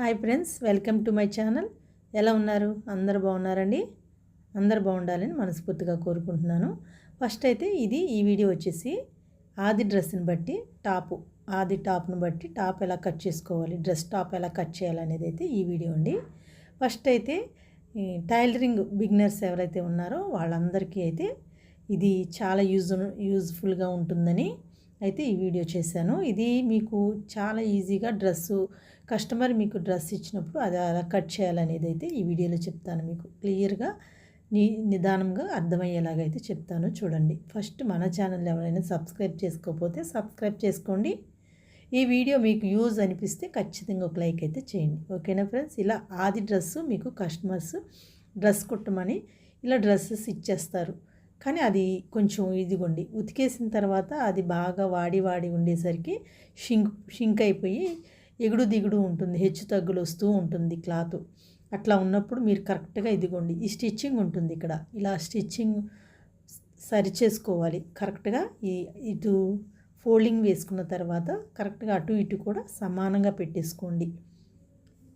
Hi friends welcome to my channel. ఎలా ఉన్నారు? అందరు బాగున్నారండి? అందరు బాగుండాలని మనస్ఫూర్తిగా కోరుకుంటున్నాను. ఫస్ట్ అయితే ఇది ఈ వీడియో వచ్చేసి ఆది డ్రెస్ని బట్టి టాపు. ఆది టాప్ను బట్టి టాప్ ఎలా కట్ చేసుకోవాలి డ్రెస్ టాప్ ఎలా కట్ చేయాలనేది అయితే ఈ వీడియో అండి. ఫస్ట్ అయితే ఈ టైలరింగ్ బిగినర్స్ ఎవరైతే ఉన్నారో వాళ్ళందరికీ అయితే ఇది చాలా యూజ్ యూజ్ఫుల్గా ఉంటుందని అయితే ఈ వీడియో చేశాను. ఇది మీకు చాలా ఈజీగా డ్రెస్సు కస్టమర్ మీకు డ్రెస్ ఇచ్చినప్పుడు అది అలా కట్ చేయాలనేది అయితే ఈ వీడియోలో చెప్తాను మీకు. క్లియర్గా ని నిదానంగా అర్థమయ్యేలాగా అయితే చెప్తాను. చూడండి. ఫస్ట్ మన ఛానల్ ఎవరైనా సబ్స్క్రైబ్ చేసుకోకపోతే సబ్స్క్రైబ్ చేసుకోండి. ఈ వీడియో మీకు యూజ్ అనిపిస్తే ఖచ్చితంగా ఒక లైక్ అయితే చేయండి. ఓకేనా ఫ్రెండ్స్? ఇలా ఆది డ్రెస్సు మీకు కస్టమర్స్ డ్రెస్ కుట్టమని ఇలా డ్రెస్సెస్ ఇచ్చేస్తారు. కానీ అది కొంచెం ఇదిగోండి. ఉతికేసిన తర్వాత అది బాగా వాడి వాడి ఉండేసరికి షింక్ షింక్ అయిపోయి ఎగుడు దిగుడు ఉంటుంది. హెచ్చు తగ్గులు వస్తూ ఉంటుంది క్లాత్. అట్లా ఉన్నప్పుడు మీరు కరెక్ట్గా ఇదిగోండి. ఈ స్టిచ్చింగ్ ఉంటుంది ఇక్కడ. ఇలా స్టిచ్చింగ్ సరి చేసుకోవాలి. కరెక్ట్గా ఈ ఇటు ఫోల్డింగ్ వేసుకున్న తర్వాత కరెక్ట్గా అటు ఇటు కూడా సమానంగా పెట్టేసుకోండి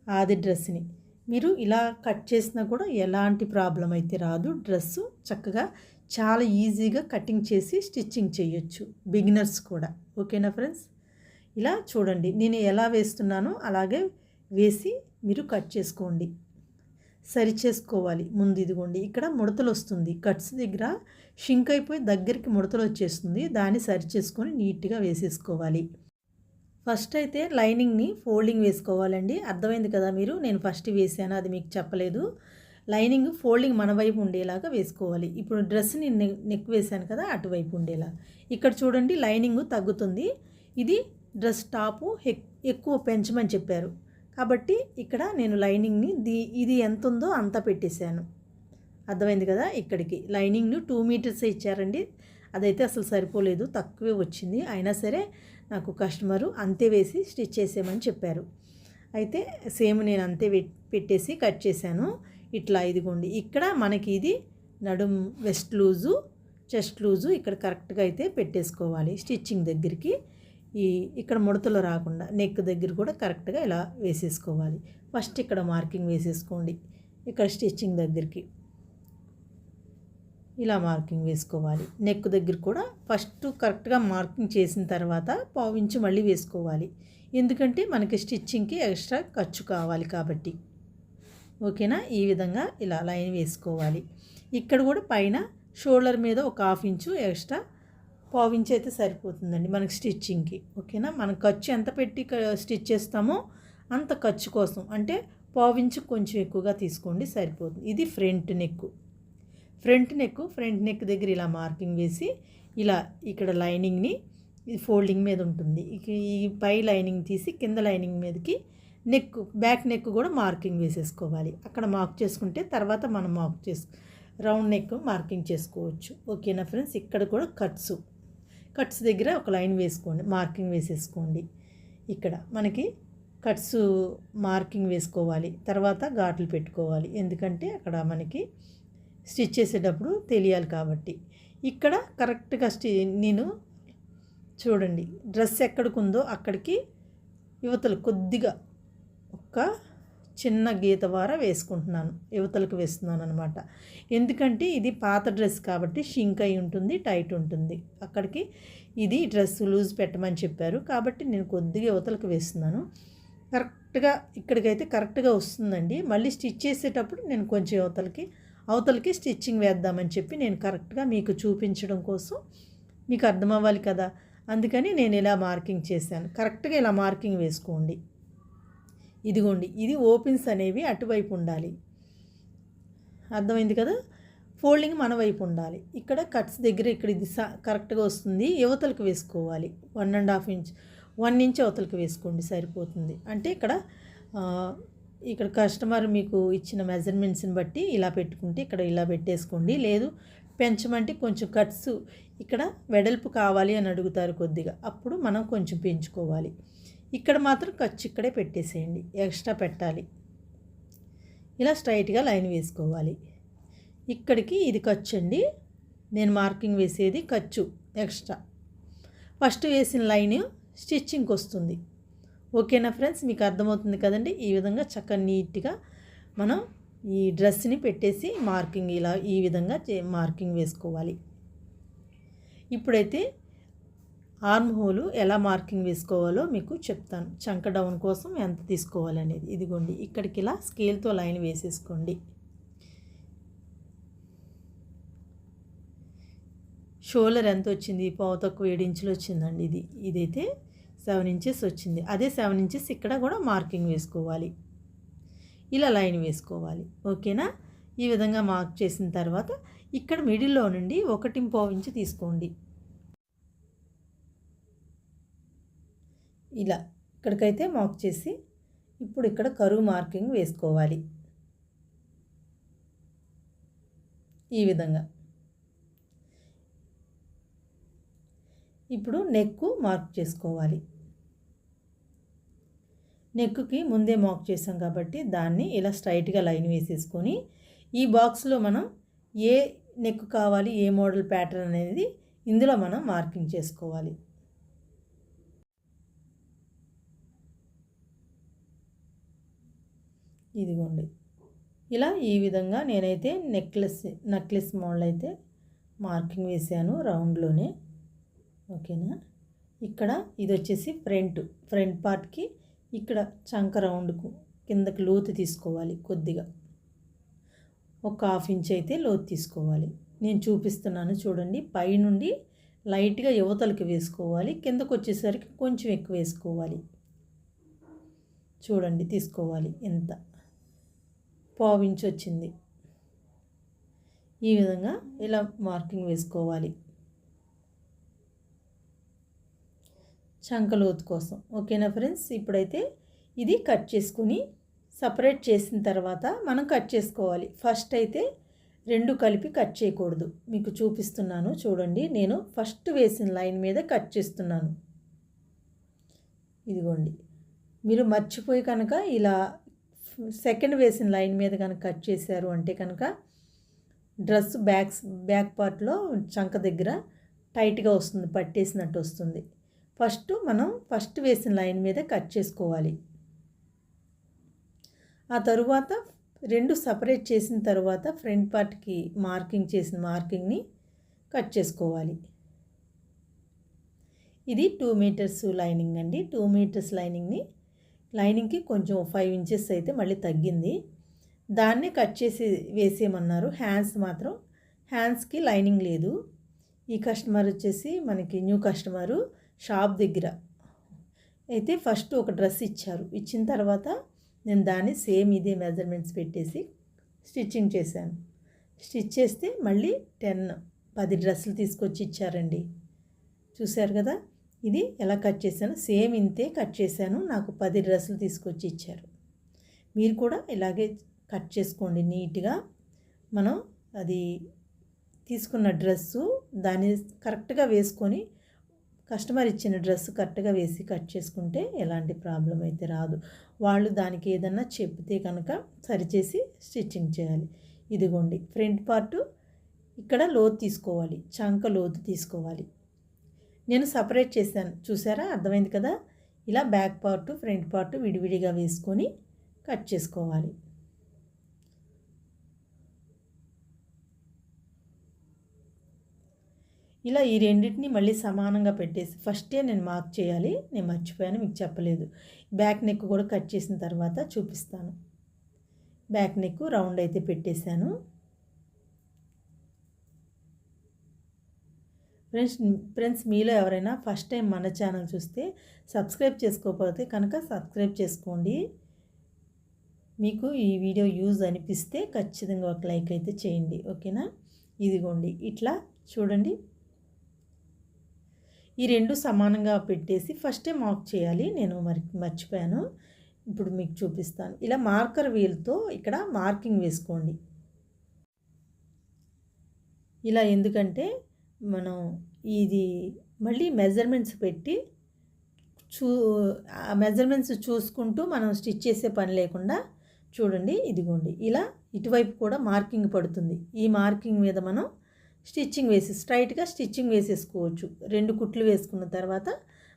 ఆది డ్రెస్ని మీరు ఇలా కట్ చేసినా కూడా ఎలాంటి ప్రాబ్లం అయితే రాదు. డ్రెస్సు చక్కగా చాలా ఈజీగా కటింగ్ చేసి స్టిచ్చింగ్ చేయొచ్చు. బిగినర్స్ కూడా. ఓకేనా ఫ్రెండ్స్? ఇలా చూడండి. నేను ఎలా వేస్తున్నానో అలాగే వేసి మీరు కట్ చేసుకోండి. సరి చేసుకోవాలి ముందు ఇదిగోండి. ఇక్కడ ముడతలు వస్తుంది కట్స్ దగ్గర షింక్ అయిపోయి దగ్గరికి ముడతలు వచ్చేస్తుంది దాన్ని సరి చేసుకొని నీట్గా వేసేసుకోవాలి. ఫస్ట్ అయితే లైనింగ్ని ఫోల్డింగ్ వేసుకోవాలండి. అర్థమైంది కదా మీరు? నేను ఫస్ట్ వేసాను. అది మీకు చెప్పలేదు. లైనింగ్ ఫోల్డింగ్ మన వైపు ఉండేలాగా వేసుకోవాలి. ఇప్పుడు డ్రెస్ని నెక్ వేసాను కదా అటువైపు ఉండేలా. ఇక్కడ చూడండి లైనింగ్ తగ్గుతుంది. ఇది డ్రెస్ టాపు ఎక్కువ పెంచమని చెప్పారు. కాబట్టి ఇక్కడ నేను లైనింగ్ని దీ ఇది ఎంత ఉందో అంత పెట్టేశాను. అర్థమైంది కదా ఇక్కడికి. లైనింగ్ను టూ మీటర్స్ ఇచ్చారండి. అదైతే అసలు సరిపోలేదు. తక్కువే వచ్చింది. అయినా సరే నాకు కస్టమరు అంతే వేసి స్టిచ్ చేసేయమని చెప్పారు. అయితే సేమ్ నేను అంతే పెట్టేసి కట్ చేశాను. ఇట్లా ఇదిగోండి. ఇక్కడ మనకి ఇది నడుం వెస్ట్ లూజు చెస్ట్ లూజు ఇక్కడ కరెక్ట్గా అయితే పెట్టేసుకోవాలి స్టిచ్చింగ్ దగ్గరికి. ఈ ఇక్కడ ముడతలు రాకుండా నెక్ దగ్గర కూడా కరెక్ట్గా ఇలా వేసేసుకోవాలి. ఫస్ట్ ఇక్కడ మార్కింగ్ వేసేసుకోండి ఇక్కడ స్టిచ్చింగ్ దగ్గరికి. ఇలా మార్కింగ్ వేసుకోవాలి. నెక్ దగ్గర కూడా ఫస్ట్ కరెక్ట్గా మార్కింగ్ చేసిన తర్వాత పావించి మళ్ళీ వేసుకోవాలి. ఎందుకంటే మనకి స్టిచ్చింగ్కి ఎక్స్ట్రా ఖర్చు కావాలి కాబట్టి. ఓకేనా? ఈ విధంగా ఇలా లైన్ వేసుకోవాలి. ఇక్కడ కూడా పైన షోల్డర్ మీద ఒక హాఫ్ ఇంచు ఎక్స్ట్రా పావించి అయితే సరిపోతుందండి మనకి స్టిచ్చింగ్కి. ఓకేనా? మనం ఖర్చు ఎంత పెట్టి స్టిచ్ చేస్తామో అంత ఖర్చు కోసం. అంటే పావించు కొంచెం ఎక్కువగా తీసుకోండి సరిపోతుంది. ఇది front neck. Front neck front neck దగ్గర ఇలా మార్కింగ్ వేసి ఇలా ఇక్కడ లైనింగ్ని ఇది ఫోల్డింగ్ మీద ఉంటుంది. ఈ పై లైనింగ్ తీసి కింద లైనింగ్ మీదకి నెక్ బ్యాక్ నెక్ కూడా మార్కింగ్ వేసేసుకోవాలి. అక్కడ మార్క్ చేసుకుంటే తర్వాత మనం మార్క్ చేసు రౌండ్ నెక్ మార్కింగ్ చేసుకోవచ్చు. ఓకేనా ఫ్రెండ్స్? ఇక్కడ కూడా కట్స్. కట్స్ దగ్గర ఒక లైన్ వేసుకోండి మార్కింగ్ వేసేసుకోండి. ఇక్కడ మనకి కట్స్ మార్కింగ్ వేసుకోవాలి. తర్వాత ఘాట్లు పెట్టుకోవాలి. ఎందుకంటే అక్కడ మనకి స్టిచ్ చేసేటప్పుడు తెలియాలి కాబట్టి. ఇక్కడ కరెక్ట్గా స్టి నేను చూడండి డ్రెస్ ఎక్కడికి ఉందో అక్కడికి యువతలు కొద్దిగా ఒక చిన్న గీత వార వేసుకుంటున్నాను యువతలకు వేస్తున్నాను అనమాట ఎందుకంటే ఇది పాత డ్రెస్ కాబట్టి షింక్ అయి ఉంటుంది టైట్ ఉంటుంది. అక్కడికి ఇది డ్రెస్ లూజ్ పెట్టమని చెప్పారు. కాబట్టి నేను కొద్దిగా యువతలకు వేస్తున్నాను. కరెక్ట్గా ఇక్కడికైతే కరెక్ట్గా వస్తుందండి. మళ్ళీ స్టిచ్ చేసేటప్పుడు నేను కొంచెం యువతలకి అవతలకి స్టిచ్చింగ్ వేద్దామని చెప్పి నేను కరెక్ట్గా మీకు చూపించడం కోసం మీకు అర్థమవ్వాలి కదా? అందుకని నేను ఇలా మార్కింగ్ చేశాను. కరెక్ట్గా ఇలా మార్కింగ్ వేసుకోండి. ఇదిగోండి ఇది ఓపెన్స్ అనేవి అటువైపు ఉండాలి. అర్థమైంది కదా? ఫోల్డింగ్ మన వైపు ఉండాలి. ఇక్కడ కట్స్ దగ్గర ఇక్కడ ఇది కరెక్ట్గా వస్తుంది. యువతలకు వేసుకోవాలి. One and half inch one inch అవతలకి వేసుకోండి సరిపోతుంది. అంటే ఇక్కడ ఇక్కడ కస్టమర్ మీకు ఇచ్చిన మెజర్మెంట్స్ని బట్టి ఇలా పెట్టుకుంటే ఇక్కడ ఇలా పెట్టేసుకోండి. లేదు పెంచమంటే కొంచెం కట్స్ ఇక్కడ వెడల్పు కావాలి అని అడుగుతారు కొద్దిగా. అప్పుడు మనం కొంచెం పెంచుకోవాలి. ఇక్కడ మాత్రం ఖర్చు ఇక్కడే పెట్టేసేయండి ఎక్స్ట్రా పెట్టాలి. ఇలా స్ట్రైట్గా లైన్ వేసుకోవాలి. ఇక్కడికి ఇది ఖర్చు అండి. నేను మార్కింగ్ వేసేది ఖర్చు ఎక్స్ట్రా. ఫస్ట్ వేసిన లైన్ స్టిచ్చింగ్కి వస్తుంది. ఓకేనా ఫ్రెండ్స్? మీకు అర్థమవుతుంది కదండి? ఈ విధంగా చక్కగా నీట్గా మనం ఈ డ్రెస్ని పెట్టేసి మార్కింగ్ ఇలా ఈ విధంగా మార్కింగ్ వేసుకోవాలి. ఇప్పుడైతే ఆర్మ్ హోలు ఎలా మార్కింగ్ వేసుకోవాలో మీకు చెప్తాను. చంక డౌన్ కోసం ఎంత తీసుకోవాలనేది. ఇదిగోండి ఇక్కడికి ఇలా స్కేల్తో లైన్ వేసేసుకోండి. షోల్డర్ ఎంత వచ్చింది? పావు తక్కువ ఏడు ఇంచులు వచ్చిందండి ఇది. ఇదైతే సెవెన్ ఇంచెస్ వచ్చింది. అదే సెవెన్ ఇంచెస్ ఇక్కడ కూడా మార్కింగ్ వేసుకోవాలి. ఇలా లైన్ వేసుకోవాలి. ఓకేనా? ఈ విధంగా మార్క్ చేసిన తర్వాత ఇక్కడ మిడిల్లో నుండి ఒకటి పావు ఇంచు తీసుకోండి. ఇలా ఇక్కడికైతే మార్క్ చేసి ఇప్పుడు ఇక్కడ కరువు మార్కింగ్ వేసుకోవాలి. ఈ విధంగా. ఇప్పుడు నెక్కు మార్క్ చేసుకోవాలి. నెక్కుకి ముందే మార్క్ చేసాం కాబట్టి దాన్ని ఇలా స్ట్రైట్గా లైన్ వేసేసుకొని ఈ బాక్స్లో మనం ఏ నెక్ కావాలి ఏ మోడల్ ప్యాటర్న్ అనేది ఇందులో మనం మార్కింగ్ చేసుకోవాలి. ఇదిగోండి. ఇలా ఈ విధంగా నేనైతే నెక్లెస్ నెక్లెస్ మోడల్ అయితే మార్కింగ్ వేసాను రౌండ్లోనే. ఓకేనా? ఇక్కడ ఇది వచ్చేసి ఫ్రంట్ ఫ్రంట్ పార్ట్కి ఇక్కడ చంక రౌండ్కు కిందకి లోతు తీసుకోవాలి కొద్దిగా. ఒక హాఫ్ ఇంచ్ అయితే లోతు తీసుకోవాలి. నేను చూపిస్తున్నాను చూడండి. పైనుండి లైట్గా యువతలకి వేసుకోవాలి. కిందకు వచ్చేసరికి కొంచెం ఎక్కువ వేసుకోవాలి. చూడండి తీసుకోవాలి ఎంత. పావు వచ్చింది ఈ విధంగా ఇలా మార్కింగ్ వేసుకోవాలి. చంకలోతు కోసం. ఓకేనా ఫ్రెండ్స్? ఇప్పుడైతే ఇది కట్ చేసుకుని సపరేట్ చేసిన తర్వాత మనం కట్ చేసుకోవాలి. ఫస్ట్ అయితే రెండు కలిపి కట్ చేయకూడదు. మీకు చూపిస్తున్నాను చూడండి. నేను ఫస్ట్ వేసిన లైన్ మీద కట్ చేస్తున్నాను. ఇదిగోండి. మీరు మర్చిపోయి కనుక ఇలా సెకండ్ వేసిన లైన్ మీద కనుక కట్ చేశారు అంటే కనుక డ్రెస్ బ్యాక్స్ బ్యాక్ పార్ట్లో చంక దగ్గర టైట్గా వస్తుంది పట్టేసినట్టు వస్తుంది. ఫస్ట్ మనం ఫస్ట్ వేసిన లైన్ మీద కట్ చేసుకోవాలి. ఆ తరువాత రెండు సపరేట్ చేసిన తర్వాత ఫ్రంట్ పార్ట్కి మార్కింగ్ చేసిన మార్కింగ్ని కట్ చేసుకోవాలి. ఇది టూ మీటర్స్ లైనింగ్ అండి. టూ మీటర్స్ లైనింగ్ని లైనింగ్కి కొంచెం ఫైవ్ ఇంచెస్ అయితే మళ్ళీ తగ్గింది. దాన్ని కట్ చేసి వేసేయమన్నారు. హ్యాండ్స్ మాత్రం హ్యాండ్స్కి లైనింగ్ లేదు. ఈ కస్టమర్ వచ్చేసి మనకి న్యూ కస్టమరు షాప్ దగ్గర. అయితే ఫస్ట్ ఒక డ్రెస్ ఇచ్చారు. ఇచ్చిన తర్వాత నేను దాన్ని సేమ్ ఇదే మెజర్మెంట్స్ పెట్టేసి స్టిచ్చింగ్ చేశాను. స్టిచ్ చేస్తే మళ్ళీ టెన్ పది డ్రెస్సులు తీసుకొచ్చి ఇచ్చారండి. చూశారు కదా? ఇది ఎలా కట్ చేశాను? సేమ్ ఇంతే కట్ చేశాను. నాకు పది డ్రెస్సులు తీసుకొచ్చి ఇచ్చారు. మీరు కూడా ఇలాగే కట్ చేసుకోండి నీట్గా. మనం అది తీసుకున్న డ్రెస్సు దాన్ని కరెక్ట్గా వేసుకొని కస్టమర్ ఇచ్చిన డ్రెస్ కరెక్ట్గా వేసి కట్ చేసుకుంటే ఎలాంటి ప్రాబ్లం అయితే రాదు. వాళ్ళు దానికి ఏదన్నా చెప్తే కనుక సరిచేసి స్టిచ్చింగ్ చేయాలి. ఇదిగోండి ఫ్రంట్ పార్టు ఇక్కడ లోతు తీసుకోవాలి చంక లోతు తీసుకోవాలి. నేను సపరేట్ చేశాను. చూసారా? అర్థమైంది కదా? ఇలా బ్యాక్ పార్ట్ ఫ్రంట్ పార్ట్ విడివిడిగా వేసుకొని కట్ చేసుకోవాలి. ఇలా ఈ రెండింటిని మళ్ళీ సమానంగా పెట్టేసి ఫస్టే నేను మార్క్ చేయాలి. నేను మర్చిపోయాను మీకు చెప్పలేదు. బ్యాక్ నెక్ కూడా కట్ చేసిన తర్వాత చూపిస్తాను. బ్యాక్ నెక్ రౌండ్ అయితే పెట్టేశాను. ఫ్రెండ్స్ ఫ్రెండ్స్ మీలో ఎవరైనా ఫస్ట్ టైం మన ఛానల్ చూస్తే సబ్స్క్రైబ్ చేసుకోకపోతే కనుక సబ్స్క్రైబ్ చేసుకోండి. మీకు ఈ వీడియో యూజ్ అనిపిస్తే ఖచ్చితంగా ఒక లైక్ అయితే చేయండి. ఓకేనా? ఇదిగోండి. ఇట్లా చూడండి. ఈ రెండు సమానంగా పెట్టేసి ఫస్టే మార్క్ చేయాలి. నేను మరి మర్చిపోయాను. ఇప్పుడు మీకు చూపిస్తాను. ఇలా మార్కర్ వీల్తో ఇక్కడ మార్కింగ్ వేసుకోండి. ఇలా ఎందుకంటే మనం ఇది మళ్ళీ మెజర్మెంట్స్ పెట్టి చూ మెజర్మెంట్స్ చూసుకుంటూ మనం స్టిచ్ చేసే పని లేకుండా చూడండి ఇదిగోండి. ఇలా ఇటువైపు కూడా మార్కింగ్ పడుతుంది. ఈ మార్కింగ్ మీద మనం స్టిచ్చింగ్ వేసి స్ట్రైట్గా స్టిచ్చింగ్ వేసేసుకోవచ్చు. రెండు కుట్లు వేసుకున్న తర్వాత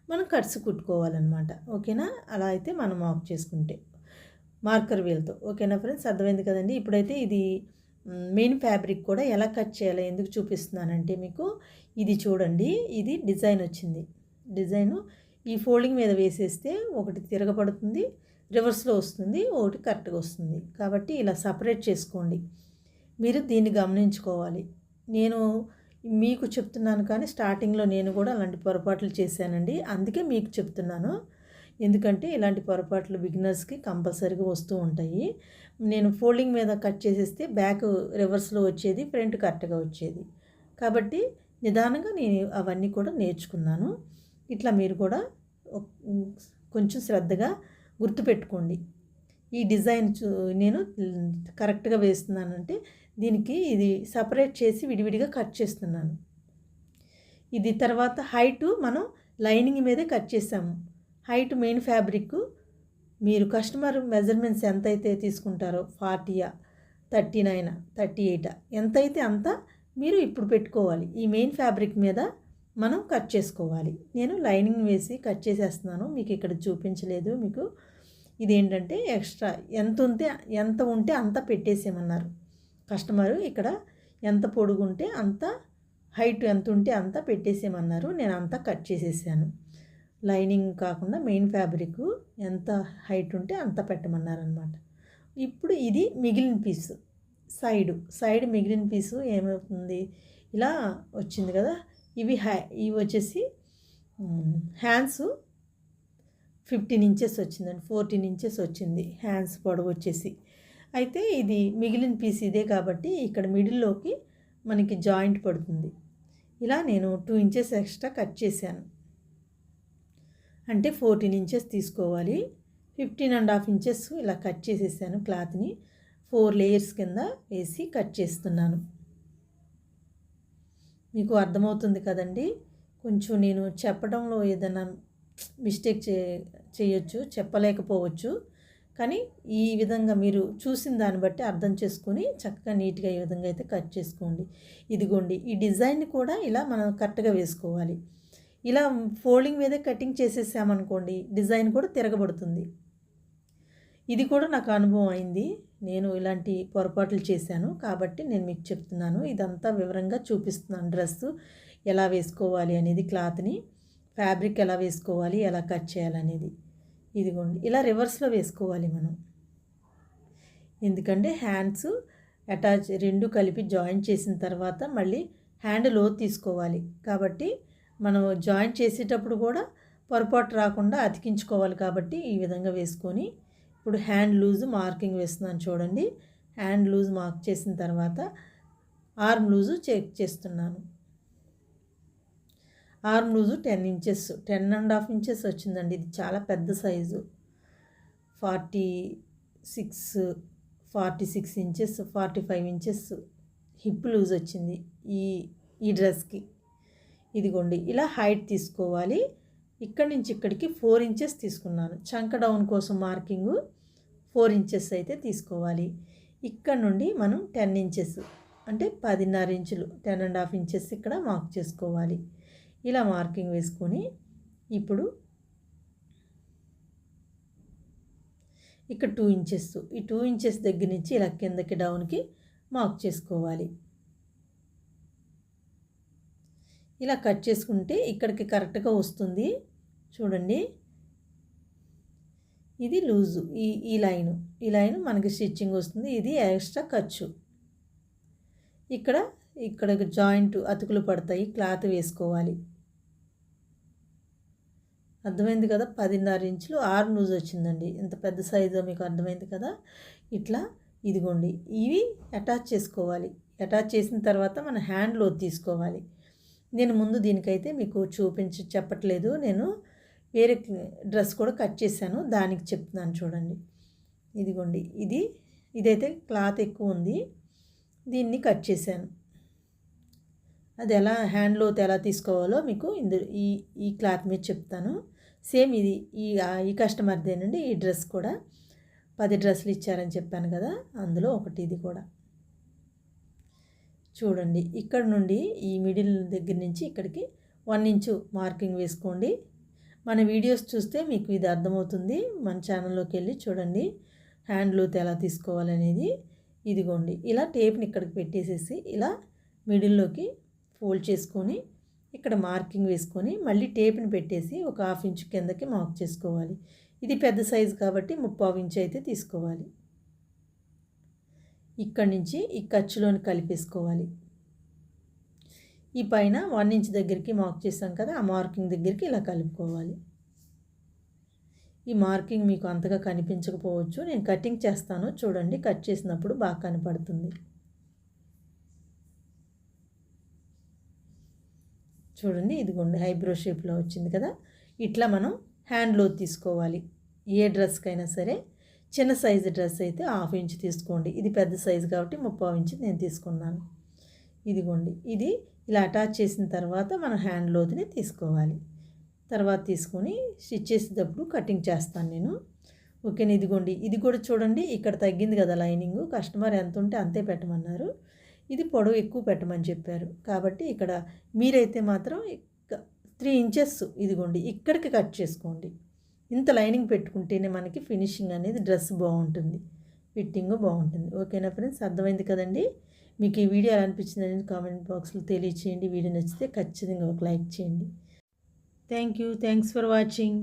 మనం కట్స్ కుట్టుకోవాలన్నమాట. ఓకేనా? అలా అయితే మనం ఆఫ్ చేసుకుంటే మార్కర్ వీల్తో ఓకేనా ఫ్రెండ్స్? అర్థమైంది కదండి? ఇప్పుడైతే ఇది మెయిన్ ఫ్యాబ్రిక్ కూడా ఎలా కట్ చేయాలో ఎందుకు చూపిస్తున్నానంటే మీకు ఇది చూడండి ఇది డిజైన్ వచ్చింది. డిజైను ఈ ఫోల్డింగ్ మీద వేసేస్తే ఒకటి తిరగబడుతుంది రివర్స్లో వస్తుంది ఒకటి కరెక్ట్గా వస్తుంది. కాబట్టి ఇలా సపరేట్ చేసుకోండి. మీరు దీన్ని గమనించుకోవాలి. నేను మీకు చెప్తున్నాను కానీ స్టార్టింగ్లో నేను కూడా అలాంటి పొరపాట్లు చేశానండి. అందుకే మీకు చెప్తున్నాను. ఎందుకంటే ఇలాంటి పొరపాట్లు బిగినర్స్కి కంపల్సరీగా వస్తూ ఉంటాయి. నేను ఫోల్డింగ్ మీద కట్ చేసేస్తే బ్యాక్ రివర్స్లో వచ్చేది ఫ్రంట్ కరెక్ట్గా వచ్చేది. కాబట్టి నిదానంగా నేను అవన్నీ కూడా నేర్చుకున్నాను. ఇట్లా మీరు కూడా కొంచెం శ్రద్ధగా గుర్తుపెట్టుకోండి. ఈ డిజైన్ నేను కరెక్ట్గా వేస్తున్నానంటే దీనికి ఇది సపరేట్ చేసి విడివిడిగా కట్ చేస్తున్నాను. ఇది తర్వాత హైటు మనం లైనింగ్ మీదే కట్ చేసాము. హైట్ మెయిన్ ఫ్యాబ్రిక్ మీరు కస్టమర్ మెజర్మెంట్స్ ఎంత అయితే తీసుకుంటారో ఫార్టీయా థర్టీ నైన్ థర్టీ ఎయిట్ ఎంతైతే అంత మీరు ఇప్పుడు పెట్టుకోవాలి. ఈ మెయిన్ ఫ్యాబ్రిక్ మీద మనం కట్ చేసుకోవాలి. నేను లైనింగ్ వేసి కట్ చేసేస్తున్నాను. మీకు ఇక్కడ చూపించలేదు మీకు. ఇదేంటంటే ఎక్స్ట్రా ఎంత ఉంటే ఎంత ఉంటే అంత పెట్టేసేమన్నారు కస్టమరు ఇక్కడ ఎంత పొడుగుంటే అంత హైట్ ఎంత ఉంటే అంత పెట్టేసేమన్నారు నేను అంతా కట్ చేసేసాను. లైనింగ్ కాకుండా మెయిన్ ఫ్యాబ్రిక్ ఎంత హైట్ ఉంటే అంత పెట్టమన్నారనమాట. ఇప్పుడు ఇది మిగిలిన పీసు సైడు సైడ్ మిగిలిన పీసు ఏమవుతుంది? ఇలా వచ్చింది కదా ఇవి హ్యా ఇవి వచ్చేసి హ్యాండ్స్ ఫిఫ్టీన్ ఇంచెస్ వచ్చిందండి ఫోర్టీన్ ఇంచెస్ వచ్చింది హ్యాండ్స్ పొడవు వచ్చేసి. అయితే ఇది మిగిలిన పీస్ ఇదే కాబట్టి ఇక్కడ మిడిల్లోకి మనకి జాయింట్ పడుతుంది. ఇలా నేను టూ ఇంచెస్ ఎక్స్ట్రా కట్ చేశాను. అంటే ఫోర్టీన్ ఇంచెస్ తీసుకోవాలి. ఫిఫ్టీన్ అండ్ హాఫ్ ఇంచెస్ ఇలా కట్ చేసేసాను క్లాత్ని. ఫోర్ లేయర్స్ కింద వేసి కట్ చేస్తున్నాను. మీకు అర్థమవుతుంది కదండి? కొంచెం నేను చెప్పడంలో ఏదైనా మిస్టేక్ చే చేయొచ్చు చెప్పలేకపోవచ్చు. కానీ ఈ విధంగా మీరు చూసిన దాన్ని బట్టి అర్థం చేసుకొని చక్కగా నీట్గా ఈ విధంగా అయితే కట్ చేసుకోండి. ఇదిగోండి ఈ డిజైన్ కూడా ఇలా మనం కరెక్ట్గా వేసుకోవాలి. ఇలా ఫోల్డింగ్ మీదే కటింగ్ చేసేసామనుకోండి డిజైన్ కూడా తిరగబడుతుంది. ఇది కూడా నాకు అనుభవం అయింది. నేను ఇలాంటి పొరపాట్లు చేశాను కాబట్టి నేను మీకు చెప్తున్నాను. ఇదంతా వివరంగా చూపిస్తున్నాను. డ్రెస్ ఎలా వేసుకోవాలి అనేది క్లాత్ని ఫ్యాబ్రిక్ ఎలా వేసుకోవాలి ఎలా కట్ చేయాలనేది ఇదిగోండి. ఇలా రివర్స్లో వేసుకోవాలి మనం. ఎందుకంటే హ్యాండ్స్ అటాచ్ రెండు కలిపి జాయిన్ చేసిన తర్వాత మళ్ళీ హ్యాండ్లో తీసుకోవాలి. కాబట్టి మనం జాయింట్ చేసేటప్పుడు కూడా పొరపాటు రాకుండా అతికించుకోవాలి కాబట్టి ఈ విధంగా వేసుకొని ఇప్పుడు హ్యాండ్ లూజ్ మార్కింగ్ వేస్తున్నాను చూడండి. హ్యాండ్ లూజ్ మార్క్ చేసిన తర్వాత ఆర్మ్ లూజు చెక్ చేస్తున్నాను. Arm loose ten inches ten and half inches వచ్చిందండి. ఇది చాలా పెద్ద size. Forty six forty six inches forty five inches hip loose వచ్చింది ఈ ఈ డ్రెస్కి. ఇదిగోండి ఇలా హైట్ తీసుకోవాలి. ఇక్కడి నుంచి ఇక్కడికి ఫోర్ ఇంచెస్ తీసుకున్నాను. చంక డౌన్ కోసం మార్కింగు ఫోర్ ఇంచెస్ అయితే తీసుకోవాలి. ఇక్కడ నుండి మనం టెన్ ఇంచెస్ అంటే పదిన్నర ఇంచులు టెన్ అండ్ హాఫ్ ఇంచెస్ ఇక్కడ మార్క్ చేసుకోవాలి. ఇలా మార్కింగ్ వేసుకొని ఇప్పుడు ఇక్కడ టూ ఇంచెస్ ఈ టూ ఇంచెస్ దగ్గర నుంచి ఇలా కిందకి డౌన్కి మార్క్ చేసుకోవాలి. ఇలా కట్ చేసుకుంటే ఇక్కడికి కరెక్ట్గా వస్తుంది. చూడండి. ఇది లూజు. ఈ ఈ లైను. ఈ లైన్ మనకి స్టిచ్చింగ్ వస్తుంది. ఇది ఎక్స్ట్రా ఖర్చు. ఇక్కడ ఇక్కడ జాయింట్ అతుకులు పడతాయి. క్లాత్ వేసుకోవాలి. అర్థమైంది కదా? పదిన్నర ఇంచులు ఆరు లూజ్ వచ్చిందండి. ఇంత పెద్ద సైజు మీకు అర్థమైంది కదా? ఇట్లా ఇదిగోండి. ఇవి అటాచ్ చేసుకోవాలి. అటాచ్ చేసిన తర్వాత మన హ్యాండ్లో తీసుకోవాలి. నేను ముందు దీనికైతే మీకు చూపించి చెప్పట్లేదు. నేను వేరే డ్రెస్ కూడా కట్ చేశాను. దానికి చెప్తున్నాను చూడండి. ఇదిగోండి. ఇది ఇదైతే క్లాత్ ఎక్కువ ఉంది. దీన్ని కట్ చేశాను. అది ఎలా హ్యాండ్లోత్ ఎలా తీసుకోవాలో మీకు ఇందు ఈ ఈ క్లాత్ మీద చెప్తాను. సేమ్ ఇది ఈ ఈ కస్టమర్దేనండి. ఈ డ్రెస్ కూడా పది డ్రెస్సులు ఇచ్చారని చెప్పాను కదా. అందులో ఒకటి ఇది కూడా. చూడండి. ఇక్కడ నుండి ఈ మిడిల్ దగ్గర నుంచి ఇక్కడికి వన్ ఇంచు మార్కింగ్ వేసుకోండి. మన వీడియోస్ చూస్తే మీకు ఇది అర్థమవుతుంది. మన ఛానల్లోకి వెళ్ళి చూడండి. హ్యాండ్ లూత్ ఎలా తీసుకోవాలనేది ఇదిగోండి. ఇలా టేప్ని ఇక్కడికి పెట్టేసేసి ఇలా మిడిల్లోకి ఫోల్డ్ చేసుకొని ఇక్కడ మార్కింగ్ వేసుకొని మళ్ళీ టేప్ని పెట్టేసి ఒక హాఫ్ ఇంచ్ కిందకి మార్క్ చేసుకోవాలి. ఇది పెద్ద సైజు కాబట్టి ముప్పావు ఇంచ్ అయితే తీసుకోవాలి. ఇక్కడి నుంచి ఈ ఖర్చులోని కలిపేసుకోవాలి. ఈ పైన వన్ ఇంచ్ దగ్గరికి మార్క్ చేసాం కదా ఆ మార్కింగ్ దగ్గరికి ఇలా కలుపుకోవాలి. ఈ మార్కింగ్ మీకు అంతగా కనిపించకపోవచ్చు. నేను కటింగ్ చేస్తాను. చూడండి కట్ చేసినప్పుడు బాగా కనపడుతుంది. చూడండి ఇదిగోండి హైబ్రో షేప్లో వచ్చింది కదా. ఇట్లా మనం హ్యాండ్లో తీసుకోవాలి. ఏ డ్రెస్కైనా సరే చిన్న సైజు డ్రెస్ అయితే హాఫ్ ఇంచ్ తీసుకోండి. ఇది పెద్ద సైజు కాబట్టి ముప్పై ఇంచ్ నేను తీసుకున్నాను. ఇదిగోండి. ఇది ఇలా అటాచ్ చేసిన తర్వాత మనం హ్యాండ్ లోతుని తీసుకోవాలి. తర్వాత తీసుకొని స్టిచ్ చేసేటప్పుడు కటింగ్ చేస్తాను నేను. ఓకేనా? ఇదిగోండి. ఇది కూడా చూడండి. ఇక్కడ తగ్గింది కదా లైనింగ్. కస్టమర్ ఎంత ఉంటే అంతే పెట్టమన్నారు. ఇది పొడవు ఎక్కువ పెట్టమని చెప్పారు. కాబట్టి ఇక్కడ మీరైతే మాత్రం త్రీ ఇంచెస్ ఇదిగోండి. ఇక్కడికి కట్ చేసుకోండి. ఇంత లైనింగ్ పెట్టుకుంటేనే మనకి ఫినిషింగ్ అనేది డ్రెస్ బాగుంటుంది. ఫిట్టింగ్ బాగుంటుంది. ఓకేనా ఫ్రెండ్స్? అర్థమైంది కదండి? మీకు ఈ వీడియో ఎలా అనిపించింది అనేది కామెంట్ బాక్స్లో తెలియచేయండి. వీడియో నచ్చితే ఖచ్చితంగా ఒక లైక్ చేయండి. Thank you. Thanks for watching.